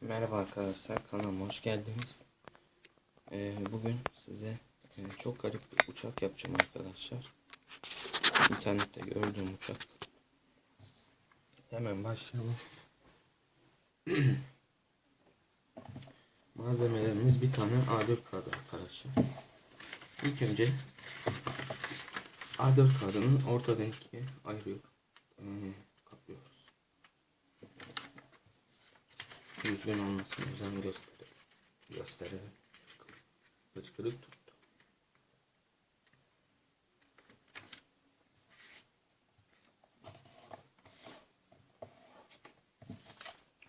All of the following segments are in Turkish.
Merhaba arkadaşlar kanalıma hoş geldiniz. Ee, bugün size e, çok garip bir uçak yapacağım arkadaşlar. İnternette gördüğüm uçak. Hemen başlayalım. Malzemelerimiz bir tane A4 kağıdı arkadaşlar. İlk önce A4 kağıdının ortadan ikiye ayırıyor. Ee, kaplıyoruz. Düzgün olmasına özen gösterelim. Gösterelim. Hıçkırık tuttu.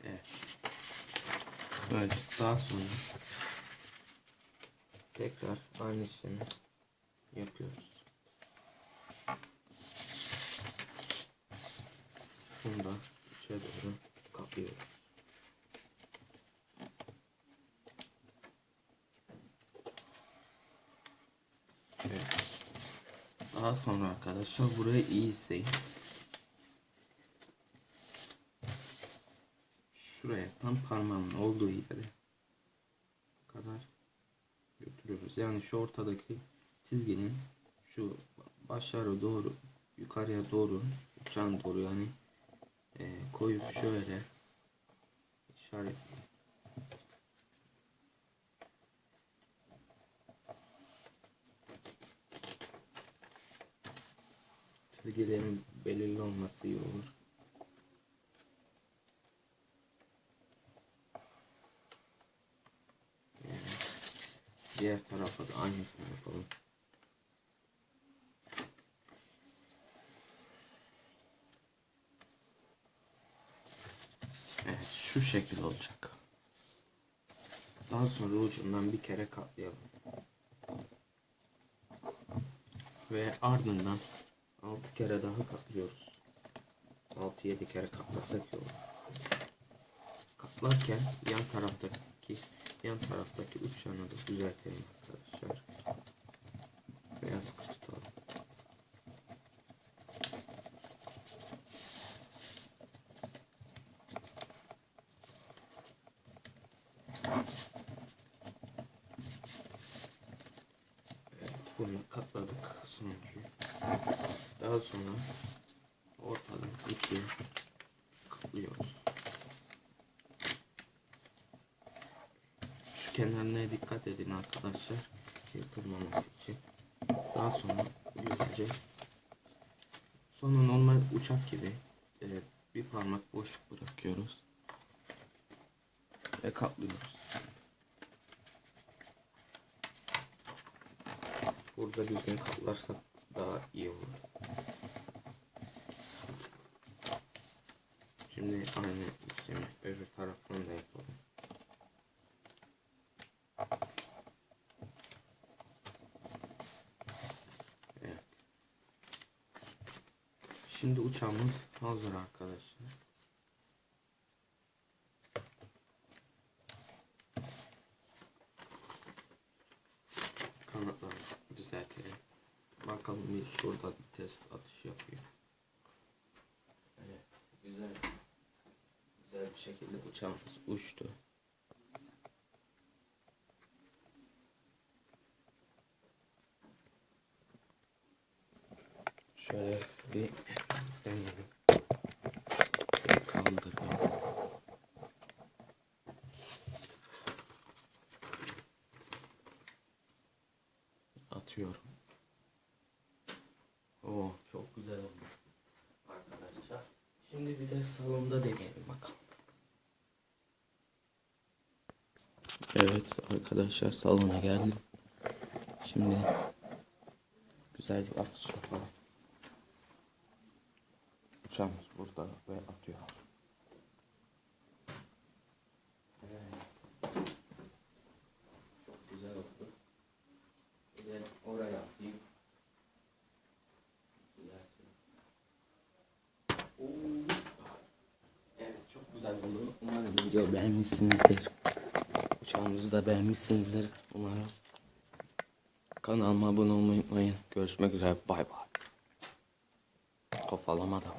Evet. Böyle daha sonra tekrar aynı işlemi yapıyoruz. Bunu da içe doğru kaplıyoruz. Evet. Daha sonra arkadaşlar burayı iyi izleyin. Şuraya tam parmağımın olduğu yere kadar götürüyoruz. Yani şu ortadaki çizginin şu başlara doğru yukarıya doğru uçan doğru yani e, koyup şöyle işaret çizgilerin belirli olması iyi olur. Diğer tarafa da aynısını yapalım. Evet şu şekil olacak. Daha sonra ucundan bir kere katlayalım. Ve ardından 6 kere daha katlıyoruz. 6-7 kere katlasak iyi olur. Katlarken yan taraftaki yan taraftaki uçlarını da düzeltelim arkadaşlar. Veya sıkı tutalım. Evet, bunu katladık sonuncuyu. Daha sonra ortadan ikiye katlıyoruz. Şu kenarına dikkat edin arkadaşlar. Yırtılmaması için. Daha sonra güzelce sonra normal uçak gibi e, bir parmak boşluk bırakıyoruz. Ve katlıyoruz. Burada düzgün katlarsak daha iyi olur. Şimdi aynı işlemi öbür tarafını da yapalım. Evet. Şimdi uçağımız hazır arkadaşlar. Kanatlarını düzeltelim. Bakalım bir şurada bir test atış yapıyor. Evet, güzel. Güzel bir şekilde uçağımız uçtu. Şöyle bir kaldırayım. Atıyorum. Oo çok güzel oldu. Arkadaşlar. Şimdi bir de salonda deneyelim bakalım. Evet arkadaşlar salona geldim. Şimdi güzel bir atış yapalım. Uçağımız burada ve atıyor. Evet. Çok güzel oldu. Bir oraya atayım. Evet çok güzel oldu. Umarım video beğenmişsinizdir. Uçağımızı da beğenmişsinizdir. Umarım. Kanalıma abone olmayı unutmayın. Görüşmek üzere. Bay bay. Kafalamadım.